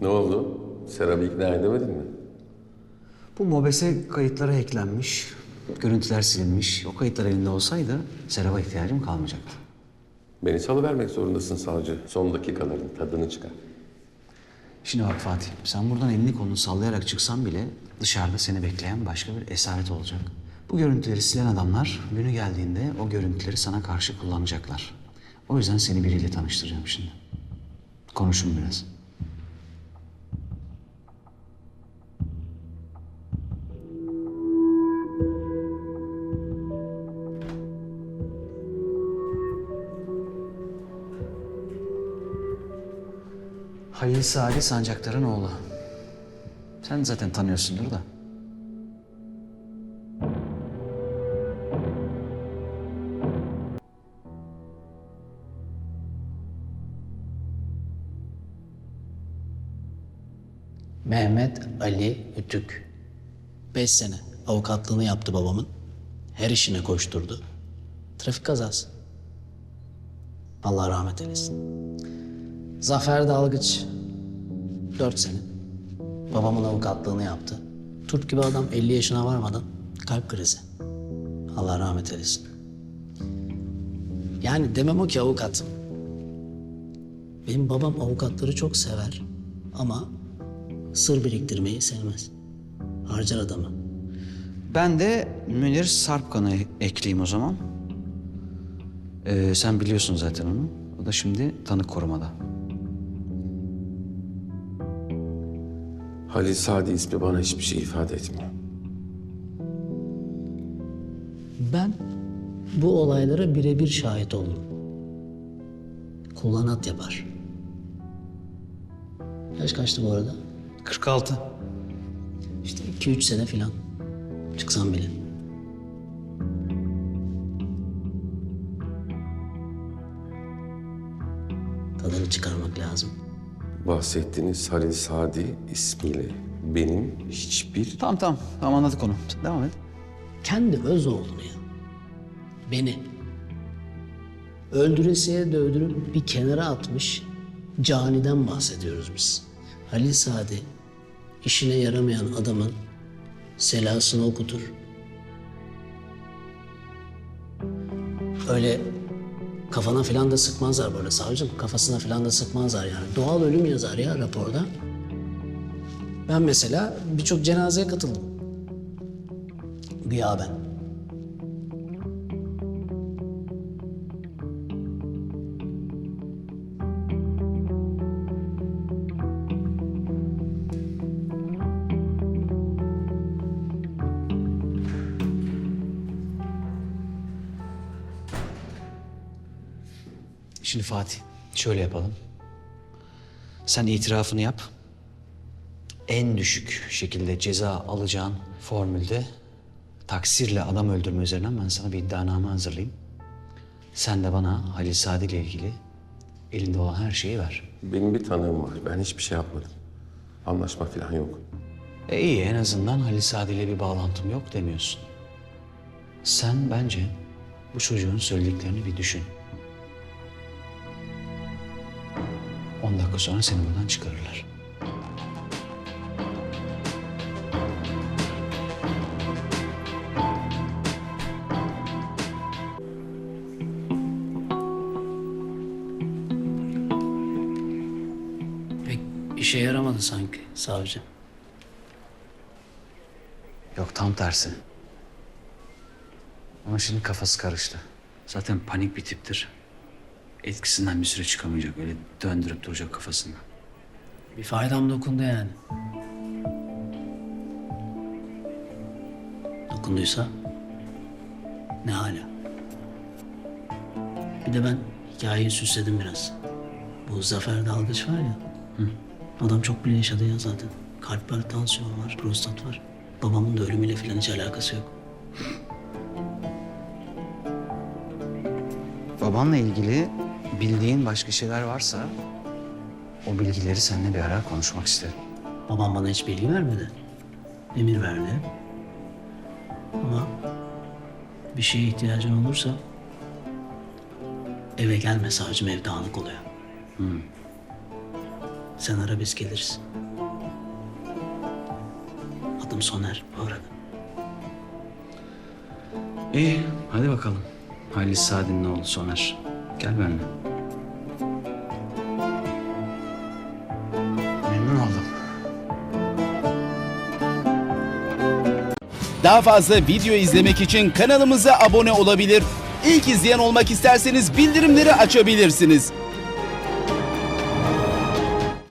Ne oldu? Serap'ı ikna edemedin mi? Bu mobese kayıtlara eklenmiş, görüntüler silinmiş. O kayıtlar elinde olsaydı Serap'a ihtiyacım kalmayacaktı. Beni salıvermek zorundasın savcı. Son dakikaların tadını çıkar. Şimdi bak Fatih, sen buradan elini kolunu sallayarak çıksan bile dışarıda seni bekleyen başka bir esaret olacak. Bu görüntüleri silen adamlar günü geldiğinde o görüntüleri sana karşı kullanacaklar. O yüzden seni biriyle tanıştıracağım şimdi. Konuşun biraz. Halil Sadi Sancaktar'ın oğlu. Sen zaten tanıyorsundur da. Mehmet Ali Ütük. Beş sene avukatlığını yaptı babamın. Her işine koşturdu. Trafik kazası. Allah rahmet eylesin. Zafer Dalgıç. Dört sene. Babamın avukatlığını yaptı. Turp gibi adam 50 yaşına varmadan kalp krizi. Allah rahmet eylesin. Yani demem o ki avukat. Benim babam avukatları çok sever ama sır biriktirmeyi sevmez. Harcar adamı. Ben de Münir Sarpkan'ı ekleyeyim o zaman. Ee, sen biliyorsun zaten onu. O da şimdi tanık korumada. Halil Sadi ismi bana hiçbir şey ifade etmiyor. Ben bu olaylara birebir şahit oldum. Kullanat yapar. Yaş kaçtı bu arada? 46. İşte iki üç sene filan. Çıksam bile. Tadını çıkarmak lazım. Bahsettiğiniz Halil Sadi ismiyle benim hiçbir... Tamam tamam. Tamam anladık onu. Devam et. kendi öz oğlunu ya. Beni. Öldüresiye de öldürüp bir kenara atmış caniden bahsediyoruz biz. Halil Sadi işine yaramayan adamın selasını okutur. Öyle kafana filan da sıkmazlar böyle savcım. Kafasına filan da sıkmazlar yani. Doğal ölüm yazar ya raporda. Ben mesela birçok cenazeye katıldım. Güya ben. Şimdi Fatih, şöyle yapalım. Sen itirafını yap. En düşük şekilde ceza alacağın formülde taksirle adam öldürme üzerinden ben sana bir iddianame hazırlayayım. Sen de bana Halil Sadi ile ilgili elinde olan her şeyi ver. Benim bir tanığım var. Ben hiçbir şey yapmadım. Anlaşma falan yok. E iyi en azından Halil Sadi ile bir bağlantım yok demiyorsun. Sen bence bu çocuğun söylediklerini bir düşün. 10 dakika sonra seni buradan çıkarırlar. Pek işe yaramadı sanki savcı. Yok tam tersi. Ama şimdi kafası karıştı. Zaten panik bir tiptir. Etkisinden bir süre çıkamayacak. Öyle döndürüp duracak kafasında. Bir faydam dokundu yani. Dokunduysa ne hala. Bir de ben hikayeyi süsledim biraz. Bu Zafer Dalgıç var ya. Adam çok bile yaşadı ya zaten. Kalp var, tansiyon var, prostat var. Babamın da ölümüyle falan hiç alakası yok. Babanla ilgili bildiğin başka şeyler varsa... ...o bilgileri seninle bir ara konuşmak isterim. Babam bana hiç bilgi vermedi. Emir verdi. Ama bir şeye ihtiyacın olursa eve gelme savcım ev dağınık oluyor. Sen ara biz geliriz. Adım Soner bu arada. İyi, hadi bakalım. Halis Saadet'in oğlu Soner. Gel benimle. Memnun oldum. Daha fazla video izlemek için kanalımıza abone olabilir. İlk izleyen olmak isterseniz bildirimleri açabilirsiniz.